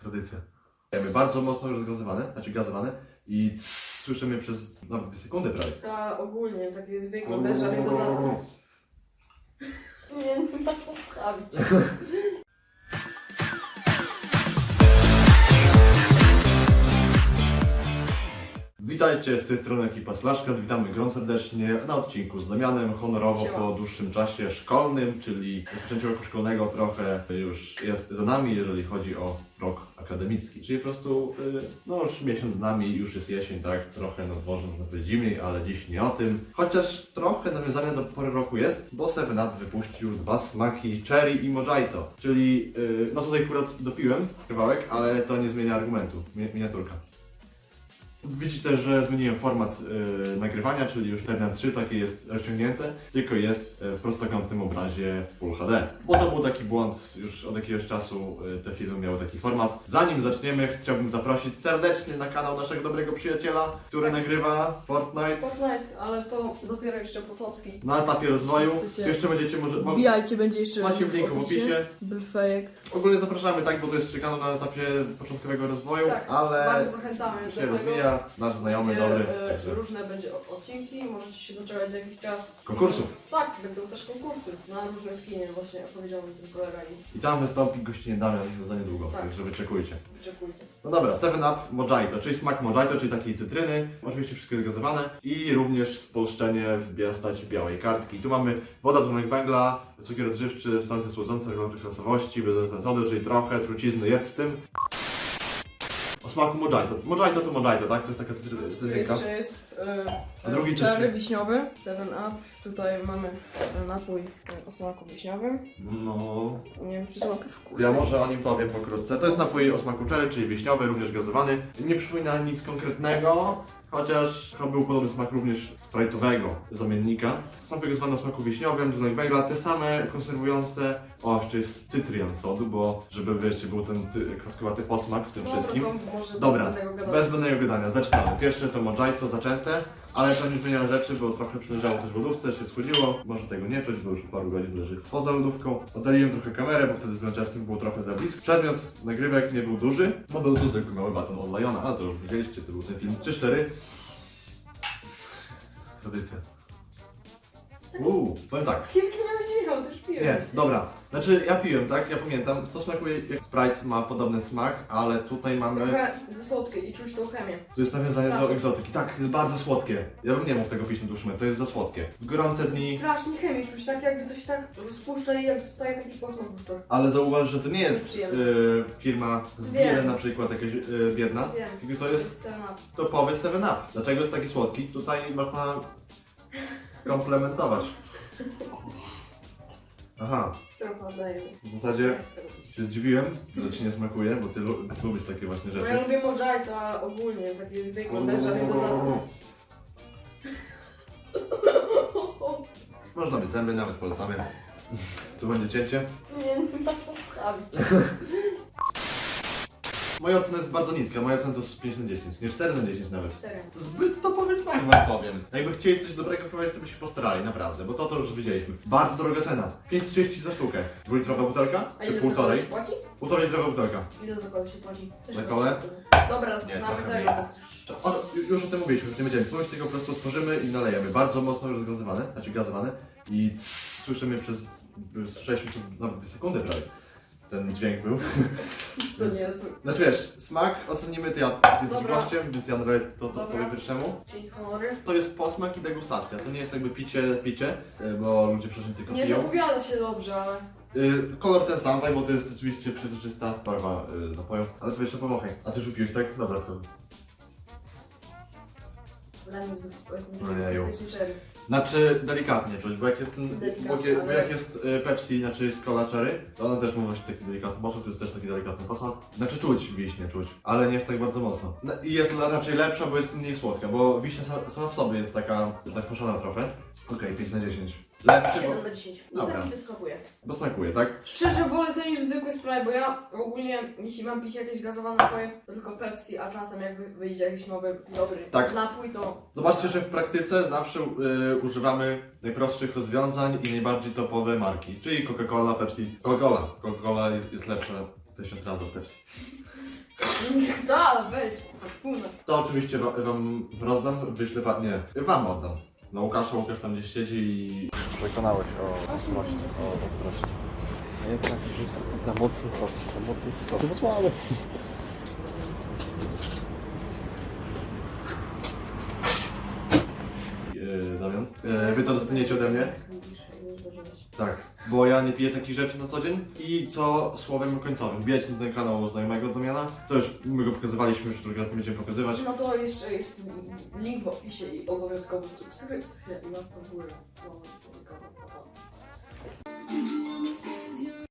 Tradycja. Jemy bardzo mocno rozgazowane, znaczy gazowane i cs, słyszymy przez nawet dwie sekundy prawie. To ogólnie takie zwykłe, bez żadnych dodatków. Nie, nie masz tak stawić. Witajcie, z tej strony ekipa Slaszka, witamy gorąco serdecznie na odcinku z Damianem, honorowo Siema. po dłuższym czasie szkolnym, czyli rozpoczęcie roku szkolnego trochę już jest za nami, jeżeli chodzi o rok akademicki. Czyli po prostu, y, no już miesiąc z nami, już jest jesień, tak, trochę na dworze, można zimniej, ale dziś nie o tym. Chociaż trochę nawiązania do pory roku jest, bo 7up wypuścił dwa smaki Cherry i Mojito, czyli, y, no tutaj akurat dopiłem kawałek, ale to nie zmienia argumentu, mi- miniaturka. Widzicie też, że zmieniłem format y, nagrywania, czyli już Terminal 3 takie jest rozciągnięte, tylko jest y, w prostokątnym obrazie Full HD. Bo to był taki błąd, już od jakiegoś czasu y, te filmy miały taki format. Zanim zaczniemy, chciałbym zaprosić serdecznie na kanał naszego dobrego przyjaciela, który nagrywa Fortnite Fortnite, ale to dopiero jeszcze początki. na etapie rozwoju. Chcecie- Jeszcze będziecie może... bo- Wbijajcie, będzie jeszcze Macie w linku w opisie. Blfejek. Ogólnie zapraszamy, tak, bo to jest czekano na etapie początkowego rozwoju, Tak, ale Bardzo zachęcamy do się tego. rozwija, nasz znajomy, Gdzie, dobry. e, Także. różne będzie o- odcinki, możecie się doczekać za jakiś czas. Konkursów. Tak, będą też konkursy na różne skinie, właśnie powiedział mi ten kolega i I tam wystąpi gościnie Damian za niedługo, Tak. także wyczekujcie. czekujcie. No dobra, 7up Mojito, czyli smak Mojito, czyli takiej cytryny. Oczywiście wszystko jest gazowane. I również spolszczenie w postaci białej kartki. Tu mamy woda, dwunek węgla, cukier odżywczy, substancje słodzące, regulator kwasowości, bez sody, czyli trochę trucizny jest w tym. O smaku Mojito. Mojito to Mojito, tak? To jest taka cytry- Tu cytrynka. jeszcze jest e, A drugi e, czary wiśniowy, 7up. Tutaj mamy e, napój e, o smaku wiśniowym. No, Nie wiem, czy to łapie w Ja może o nim powiem pokrótce. To jest napój o smaku cherry, czyli wiśniowy, również gazowany. Nie przypomina nic konkretnego, chociaż chyba był podobny smak również sprite'owego zamiennika. Napój gazowany o smaku wiśniowym, dwunek węgla, te same konserwujące, o jeszcze jest cytrian sodu, bo żeby wiecie, był ten cy- kwaskowaty posmak w tym wszystkim. To może Dobra, bez tego gadania. Bez zbędnego gadania, zaczynamy. Pierwsze to mojito zaczęte, ale to nie zmienia rzeczy, bo trochę przeleżało też w lodówce, się schłodziło. Może tego nie czuć, bo już od paru godzin leży poza lodówką. Oddaliłem trochę kamerę, bo wtedy z Naczewskim było trochę za blisko. Przedmiot nagrywek nie był duży, bo był tu zwykły mały baton od Liona, a to już widzieliście, to był ten film 3-4. Tradycja. Uuu, powiem tak. Ciebie będzie miał, też piłeś. Nie, dobra. Znaczy ja piłem, tak? Ja pamiętam. To smakuje jak Sprite ma podobny smak, ale tutaj mamy... Trochę ze słodkie i czuć tą chemię. To jest nawiązanie do Strasznie. egzotyki. Tak, jest bardzo słodkie. Ja bym nie mógł tego pić na dłuższym, to jest za słodkie. W gorące dni, Strasznie chemię czuć, tak jakby to się tak rozpuszcza i jak dostaje taki posmak w ustach. ale zauważ, że to nie jest y, firma z Wiem. na przykład jakaś y, biedna, Wiem. tylko to jest Scena. topowy 7-up. Dlaczego jest taki słodki? Tutaj można komplementować. Aha, Trochę oddaję. w zasadzie się zdziwiłem, że ci nie smakuje, bo ty lu- lubisz takie właśnie Bo ja rzeczy. lubię mojito, a ogólnie takie zwykłe, bez żadnych dodatków. Można mieć zęby, nawet polecamy. Tu będzie cięcie. Nie, nie masz tak stawić. Moja ocena jest bardzo niska, moja ocena to jest 5 na 10, nie 4 na 10 nawet. Cztery. Zbyt topowy smak wam powiem. Jakby chcieli coś dobrego powiedzieć, to by się postarali, naprawdę, bo to to już widzieliśmy. Bardzo droga cena. 5,30 za sztukę. Dwulitrowa butelka? A Czy ile półtorej? się płaci? Półtorej litrowa butelka. Ile za kolę się płaci? Też Za wiem. Dobra, zaczynamy trochę tego, mniej. bez już. O, ju- już o tym mówiliśmy, już nie będziemy mówić, tylko po prostu otworzymy i nalejemy. Bardzo mocno rozgazowane, znaczy gazowane i słyszymy przez, słyszeliśmy przez nawet 2 sekundy prawie. Ten dźwięk był. To nie jest Znaczy wiesz, smak ocenimy, to ja jestem Dobra. gościem, więc ja to, to Dobra. powiem pierwszemu. Czyli. To jest posmak i degustacja. To nie jest jakby picie, picie, y, bo ludzie przecież tylko Nie piją. zapowiada się dobrze, ale... Y, kolor ten sam, tak, bo to jest oczywiście przezroczysta barwa y, napoju. Ale to jeszcze pomachaj. A ty już wypiłeś, tak? Dobra, to... Lemon z wyspy. Ojeju. Cherry. Znaczy delikatnie czuć, bo jak jest ten, bo, bo jak jest y, Pepsi, znaczy jest Cola Cherry, to ona też ma właśnie taki delikatny posmak, to jest też taki delikatny posmak. Znaczy czuć wiśnie, czuć, ale nie jest tak bardzo mocno. No, I jest raczej lepsza, bo jest mniej słodka, bo wiśnia sama, sama w sobie jest taka zakwaszona trochę. Okej, 5 na 10. Lepszy, 7 bo, na 10. I Dobra. tak mi to smakuje. bo smakuje, tak? Szczerze wolę to niż zwykły Sprite, bo ja ogólnie, jeśli mam pić jakieś gazowane napoje, to tylko Pepsi, a czasem jak wy- wyjdzie jakiś nowy, dobry Tak. napój, to... Zobaczcie, że w praktyce zawsze y, używamy najprostszych rozwiązań i najbardziej topowe marki, czyli Coca-Cola, Pepsi. Coca-Cola. Coca-Cola jest, jest lepsza tysiąc razy Pepsi. Tak, weź. To oczywiście wam, wam rozdam, wyślę wam, nie, wam oddam. No Łukasza, Łukasz tam gdzieś siedzi i... Przekonałeś o ostrości, o ostrości. A ja trafię, że jest za mocny sos, za mocny sos. Za słaby. Yy, Damian, yy, wy to dostaniecie ode mnie? Zdążyłeś. Tak, bo ja nie piję takich rzeczy na co dzień i co słowem końcowym. Wbijać na ten kanał znajomego Damiana, to już my go pokazywaliśmy, już drugi raz nie będziemy pokazywać. No to jeszcze jest link w opisie i obowiązkowo subskrypcja i łapka w górę. No,